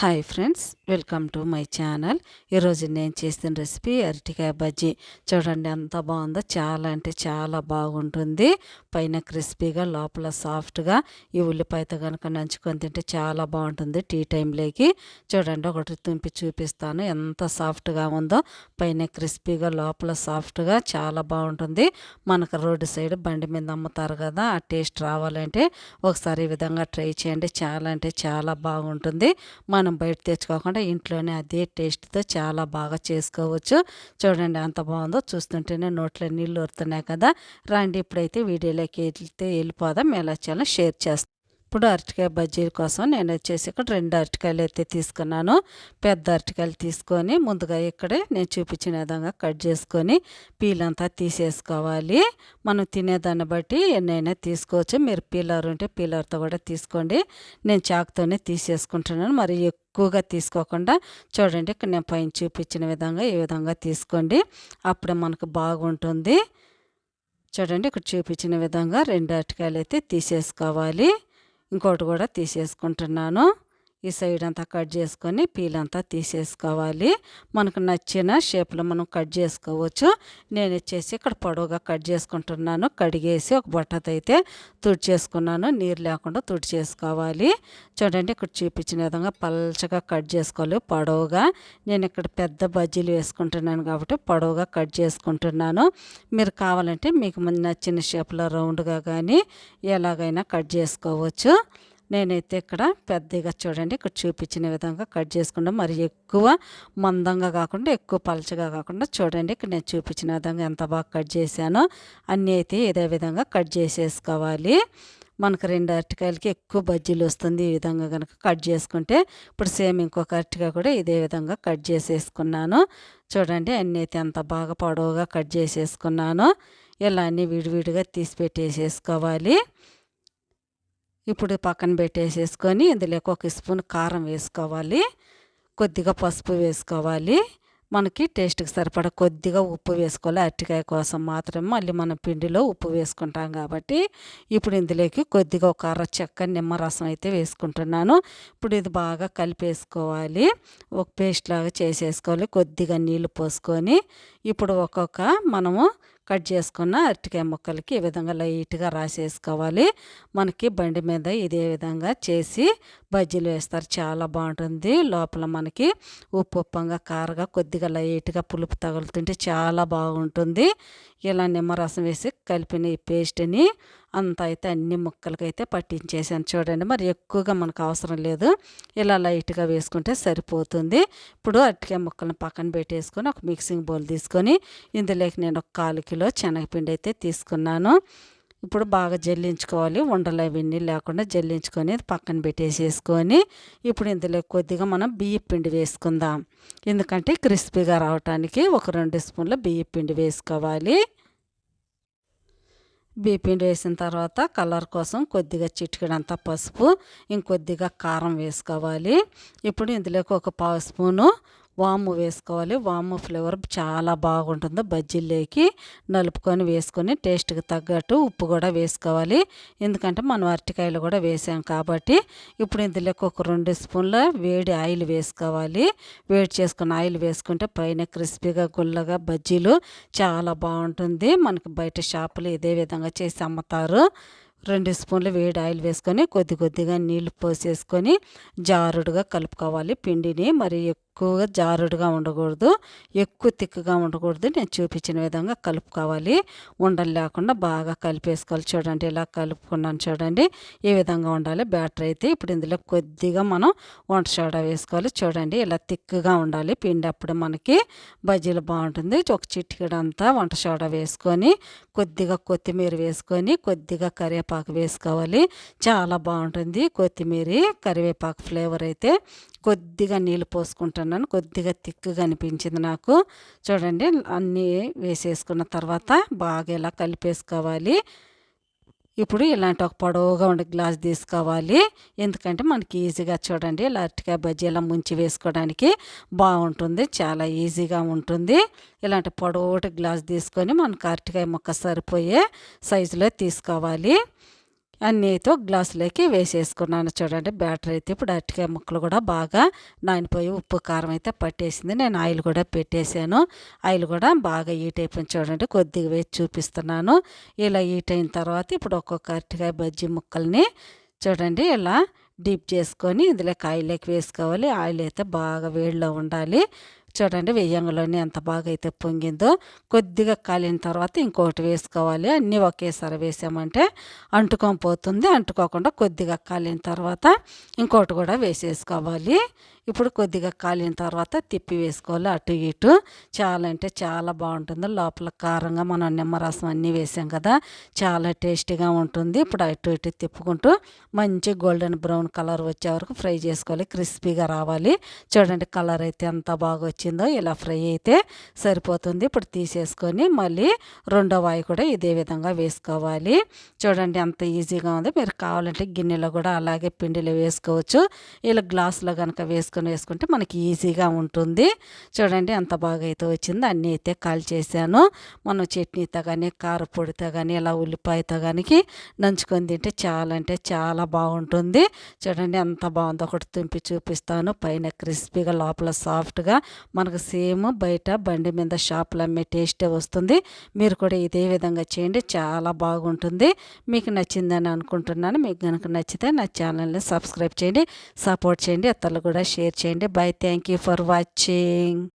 Hi friends welcome to my channel. ఈరోజు నేను చేసిన రెసిపీ అరటికాయ బజ్జీ. చూడండి ఎంత బాగుందో చాలా అంటే చాలా బాగుంటుంది. పైన క్రిస్పీగా లోపల సాఫ్ట్గా ఈ ఉల్లిపాయతో కనుక నంచుకొని తింటే చాలా బాగుంటుంది టీ టైంలోకి. చూడండి ఒకటి తుంపి చూపిస్తాను. ఎంత సాఫ్ట్గా ఉందో పైన క్రిస్పీగా లోపల సాఫ్ట్గా చాలా బాగుంటుంది. మనకు రోడ్డు సైడ్ బండి మీద అమ్ముతారు కదా ఆ టేస్ట్ రావాలంటే ఒకసారి ఈ విధంగా ట్రై చేయండి. చాలా అంటే చాలా బాగుంటుంది. మన మనం బయట తెచ్చుకోకుండా ఇంట్లోనే అదే టేస్ట్తో చాలా బాగా చేసుకోవచ్చు. చూడండి అంత బాగుందో చూస్తుంటేనే నోట్లో నీళ్ళు వరుతున్నాయి కదా. రండి ఇప్పుడైతే వీడియోలోకి వెళ్తే వెళ్ళిపోదాం. ఎలా చేయాలో షేర్ చేస్తాం. ఇప్పుడు అరటికాయ బజ్జీల కోసం నేను వచ్చేసి ఇక్కడ రెండు అరటికాయలు అయితే తీసుకున్నాను. పెద్ద అరటికాయలు తీసుకొని ముందుగా ఇక్కడే నేను చూపించిన విధంగా కట్ చేసుకొని పీలంతా తీసేసుకోవాలి. మనం తినేదాన్ని బట్టి ఎన్నైనా తీసుకోవచ్చు. మీరు పీలర్ ఉంటే పీలర్తో కూడా తీసుకోండి. నేను చాకుతోనే తీసేసుకుంటున్నాను. మరి ఎక్కువ ఎక్కువగా తీసుకోకుండా చూడండి ఇక్కడ నేను పైన చూపించిన విధంగా ఈ విధంగా తీసుకోండి. అప్పుడే మనకు బాగుంటుంది. చూడండి ఇక్కడ చూపించిన విధంగా రెండు అరటికాయలు అయితే తీసేసుకోవాలి. ఇంకోటి కూడా తీసేసుకుంటున్నాను. ఈ సైడ్ అంతా కట్ చేసుకొని పీల్ అంతా తీసేసుకోవాలి. మనకు నచ్చిన షేప్లో మనం కట్ చేసుకోవచ్చు. నేను వచ్చేసి ఇక్కడ పొడవుగా కట్ చేసుకుంటున్నాను. కడిగేసి ఒక బొట్టతో అయితే తుడిచేసుకున్నాను. నీరు లేకుండా తుడిచేసుకోవాలి. చూడండి ఇక్కడ చూపించిన విధంగా పల్చగా కట్ చేసుకోవాలి. పొడవుగా నేను ఇక్కడ పెద్ద బజ్జీలు వేసుకుంటున్నాను కాబట్టి పొడవుగా కట్ చేసుకుంటున్నాను. మీరు కావాలంటే మీకు నచ్చిన షేప్లో రౌండ్గా కానీ ఎలాగైనా కట్ చేసుకోవచ్చు. నేనైతే ఇక్కడ పెద్దగా చూడండి ఇక్కడ చూపించిన విధంగా కట్ చేసుకుంటాం. మరి ఎక్కువ మందంగా కాకుండా ఎక్కువ పలచగా కాకుండా చూడండి. ఇక్కడ నేను చూపించిన విధంగా ఎంత బాగా కట్ చేశానో అన్నీ అయితే ఇదే విధంగా కట్ చేసేసుకోవాలి. మనకు రెండు అరటికాయలకి ఎక్కువ బజ్జీలు వస్తుంది ఈ విధంగా కనుక కట్ చేసుకుంటే. ఇప్పుడు సేమ్ ఇంకొక అరటికాయ కూడా ఇదే విధంగా కట్ చేసేసుకున్నాను. చూడండి అన్నీ అయితే ఎంత బాగా పొడవుగా కట్ చేసేసుకున్నాను. ఇలా అన్నీ విడివిడిగా తీసి పెట్టేసేసుకోవాలి. ఇప్పుడు పక్కన పెట్టేసేసుకొని ఇందులోకి ఒక స్పూన్ కారం వేసుకోవాలి. కొద్దిగా పసుపు వేసుకోవాలి. మనకి టేస్ట్కి సరిపడా కొద్దిగా ఉప్పు వేసుకోవాలి. అరటికాయ కోసం మాత్రమే మళ్ళీ మనం పిండిలో ఉప్పు వేసుకుంటాం కాబట్టి ఇప్పుడు ఇందులోకి కొద్దిగా ఒక అర చెక్క నిమ్మరసం అయితే వేసుకుంటున్నాను. ఇప్పుడు ఇది బాగా కలిపేసుకోవాలి. ఒక పేస్ట్ లాగా చేసేసుకోవాలి. కొద్దిగా నీళ్ళు పోసుకొని ఇప్పుడు ఒక్కొక్క మనము కట్ చేసుకున్న అరటికాయ ముక్కలకి ఈ విధంగా లైట్గా రాసేసుకోవాలి. మనకి బండి మీద ఇదే విధంగా చేసి బజ్జీలు వేస్తారు. చాలా బాగుంటుంది. లోపల మనకి ఉప్పు ఉప్పంగా కారగా కొద్దిగా లైట్గా పులుపు తగులుతుంటే చాలా బాగుంటుంది. ఇలా నిమ్మరసం వేసి కలిపిన ఈ పేస్ట్ని అంత అయితే అన్ని ముక్కలకైతే పట్టించేసాను. చూడండి మరి ఎక్కువగా మనకు అవసరం లేదు. ఇలా లైట్గా వేసుకుంటే సరిపోతుంది. ఇప్పుడు అరటికాయ ముక్కలను పక్కన పెట్టేసుకొని ఒక మిక్సింగ్ బౌల్ తీసుకొని ఇందులోకి నేను ఒక కాలు కిలో శనగపిండి అయితే తీసుకున్నాను. ఇప్పుడు బాగా జల్లించుకోవాలి. ఉండలు అవన్నీ లేకుండా జల్లించుకొని పక్కన పెట్టేసేసుకొని ఇప్పుడు ఇందులో కొద్దిగా మనం బియ్య పిండి వేసుకుందాం. ఎందుకంటే క్రిస్పీగా రావటానికి ఒక రెండు స్పూన్ల బియ్య పిండి వేసుకోవాలి. బీపీని వేసిన తర్వాత కలర్ కోసం కొద్దిగా చిటికడంతా పసుపు ఇంకొద్దిగా కారం వేసుకోవాలి. ఇప్పుడు ఇందులోకి ఒక పావు స్పూను వాము వేసుకోవాలి. వాము ఫ్లేవర్ చాలా బాగుంటుంది. బజ్జీల్లోకి నలుపుకొని వేసుకొని టేస్ట్కి తగ్గట్టు ఉప్పు కూడా వేసుకోవాలి. ఎందుకంటే మనం అరటికాయలు కూడా వేసాం కాబట్టి ఇప్పుడు ఇందులోకి ఒక రెండు స్పూన్ల వేడి ఆయిల్ వేసుకోవాలి. వేడి చేసుకున్న ఆయిల్ వేసుకుంటే పైన క్రిస్పీగా గుల్లగా బజ్జీలు చాలా బాగుంటుంది. మనకి బయట షాపులు ఇదే విధంగా చేసి అమ్ముతారు. రెండు స్పూన్లు వేడి ఆయిల్ వేసుకొని కొద్ది కొద్దిగా నీళ్ళు పోసేసుకొని జారుడుగా కలుపుకోవాలి. పిండిని మరి ఎక్కువగా జారుడుగా ఉండకూడదు ఎక్కువ తిక్కుగా ఉండకూడదు. నేను చూపించిన విధంగా కలుపుకోవాలి. ఉండలు లేకుండా బాగా కలిపేసుకోవాలి. చూడండి ఇలా కలుపుకున్నాను చూడండి. ఈ విధంగా ఉండాలి. బ్యాటర్ అయితే ఇప్పుడు ఇందులో కొద్దిగా మనం వంట సోడా వేసుకోవాలి. చూడండి ఇలా తిక్కుగా ఉండాలి. పిండి అప్పుడు మనకి బజ్జీలు బాగుంటుంది. ఒక చిటికడంతా వంట సోడా వేసుకొని కొద్దిగా కొత్తిమీర వేసుకొని కొద్దిగా కరివేపాకు వేసుకోవాలి. చాలా బాగుంటుంది కొత్తిమీర కరివేపాకు ఫ్లేవర్ అయితే. కొద్దిగా నీళ్ళు పోసుకుంటాను. పోసుకుంటున్నాను కొద్దిగా తిక్కుగా అనిపించింది నాకు. చూడండి అన్నీ వేసేసుకున్న తర్వాత బాగా ఇలా కలిపేసుకోవాలి. ఇప్పుడు ఇలాంటి ఒక పొడవుగా ఉండే గ్లాస్ తీసుకోవాలి. ఎందుకంటే మనకి ఈజీగా చూడండి ఇలా అరటికాయ బజ్జీ ఇలా ముంచి వేసుకోవడానికి బాగుంటుంది. చాలా ఈజీగా ఉంటుంది. ఇలాంటి పొడవుటి గ్లాస్ తీసుకొని మనకు అరటికాయ మొక్క సరిపోయే సైజులో తీసుకోవాలి. అన్నీతో గ్లాసులోకి వేసేసుకున్నాను. చూడండి బ్యాటర్ అయితే ఇప్పుడు అరటికాయ ముక్కలు కూడా బాగా నానిపోయి ఉప్పు కారం అయితే పట్టేసింది. నేను ఆయిల్ కూడా పెట్టేశాను. ఆయిల్ కూడా బాగా హీట్ అయిపోయింది చూడండి కొద్దిగా వేసి చూపిస్తున్నాను. ఇలా హీట్ అయిన తర్వాత ఇప్పుడు ఒక్కొక్క అరటికాయ బజ్జీ ముక్కల్ని చూడండి ఇలా డీప్ చేసుకొని ఇందులోకి ఆయిల్లోకి వేసుకోవాలి. ఆయిల్ అయితే బాగా వేడిలో ఉండాలి. చూడండి వెయ్యంగిలోనే ఎంత బాగా అయితే పొంగిందో కొద్దిగా కాలిన తర్వాత ఇంకొకటి వేసుకోవాలి. అన్నీ ఒకేసారి వేసామంటే అంటుకొని పోతుంది. అంటుకోకుండా కొద్దిగా కాలిన తర్వాత ఇంకోటి కూడా వేసేసుకోవాలి. ఇప్పుడు కొద్దిగా కాలిన తర్వాత తిప్పి వేసుకోవాలి. అటు ఇటు చాలా అంటే చాలా బాగుంటుంది. లోపల కారంగా మనం నిమ్మరసం అన్నీ వేసాం కదా చాలా టేస్టీగా ఉంటుంది. ఇప్పుడు అటు ఇటు తిప్పుకుంటూ మంచి గోల్డెన్ బ్రౌన్ కలర్ వచ్చే వరకు ఫ్రై చేసుకోవాలి. క్రిస్పీగా రావాలి. చూడండి కలర్ అయితే ఎంత బాగా వచ్చింది ఇలా ఫ్రై అయితే సరిపోతుంది. ఇప్పుడు తీసేసుకొని మళ్ళీ రెండో వాయి కూడా ఇదే విధంగా వేసుకోవాలి. చూడండి అంత ఈజీగా ఉంది. మీరు కావాలంటే గిన్నెలో కూడా అలాగే పిండిలో వేసుకోవచ్చు. ఇలా గ్లాసులో కనుక వేసుకొని వేసుకుంటే మనకి ఈజీగా ఉంటుంది. చూడండి ఎంత బాగా అయితే వచ్చిందో అన్నీ అయితే కాల్ చేశాను మనం చట్నీతో కానీ కారపొడితో కానీ ఇలా ఉల్లిపాయతో కానీ నంచుకొని తింటే చాలా అంటే చాలా బాగుంటుంది. చూడండి ఎంత బాగుందో. ఒకటి తుంపి చూపిస్తాను. పైన క్రిస్పీగా లోపల సాఫ్ట్గా మనకు సేమ్ బయట బండి మీద షాపులో అమ్మే టేస్టే వస్తుంది. మీరు కూడా ఇదే విధంగా చేయండి. చాలా బాగుంటుంది. మీకు నచ్చిందని అనుకుంటున్నాను. మీకు కనుక నచ్చితే నా ఛానల్ని సబ్స్క్రైబ్ చేయండి. సపోర్ట్ చేయండి. అత్తలు కూడా షేర్ చేయండి. Bye thank you for watching